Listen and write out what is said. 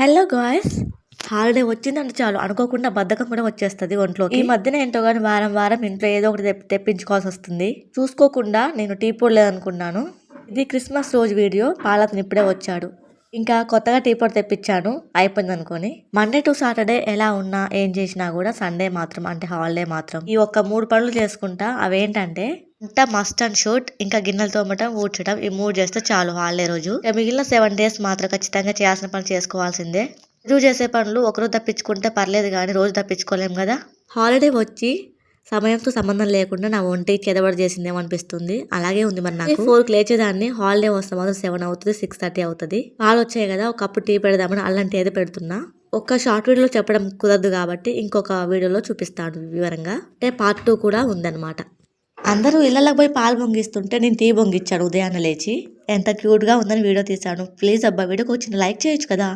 Hello guys holiday వచ్చిందంటే చాలు. అనుకోకుండా బద్ధకం కూడా వచ్చేస్తుంది ఒంట్లోకి. ఈ మధ్యన ఏంటో కానీ వారం వారం ఇంట్లో ఏదో ఒకటి తెప్పి- తెప్పించుకోవాల్సి వస్తుంది. చూసుకోకుండా నేను టీ పొడి లేదనుకున్నాను. ఇది క్రిస్మస్ రోజు వీడియో. పాలతను ఇప్పుడే వచ్చాడు. ఇంకా కొత్తగా టీ పొడి తెప్పించాను అయిపోయింది అనుకోని మండే టు సాటర్డే ఎలా ఉన్నా ఏం చేసినా కూడా సండే మాత్రం అంటే హాలిడే మాత్రం. ఈ ఒక్క మూడు పనులు చేసుకుంటా అవేంటంటే ఇంత మస్ట్ అండ్ షూట్ ఇంకా గిన్నెలు తోమటం ఊడ్చడం ఈ మూడు చేస్తే చాలు హాలిడే రోజు. ఇక మిగిలిన సెవెన్ డేస్ మాత్రం ఖచ్చితంగా చేయాల్సిన పని చేసుకోవాల్సిందే. రోజు చేసే పనులు ఒకరోజు తప్పించుకుంటే పర్లేదు కానీ రోజు తప్పించుకోలేం కదా. హాలిడే వచ్చి సమయంతో సంబంధం లేకుండా నా ఒంటి చెదబడి చేసిందేమో అనిపిస్తుంది అలాగే ఉంది మరి నాకు. ఫోర్కి లేచేదాన్ని హాలిడే వస్తే మాత్రం సెవెన్ అవుతుంది సిక్స్ థర్టీ అవుతుంది. పాలు వచ్చాయి కదా ఒక కప్పు టీ పెడదామని అలాంటి ఏదో పెడుతున్నా. ఒక షార్ట్ వీడియోలో చెప్పడం కుదరదు కాబట్టి ఇంకొక వీడియోలో చూపిస్తాను వివరంగా. అంటే పార్ట్ టూ కూడా ఉందన్నమాట. అందరూ ఇళ్ళకి పోయి పాలు పొంగిస్తుంటే నేను టీ పొంగిచ్చాను ఉదయాన్నే లేచి. ఎంత క్యూట్గా ఉందని వీడియో తీశాను. ప్లీజ్ అబ్బా వీడియోకి వచ్చిన లైక్ చేయొచ్చు కదా.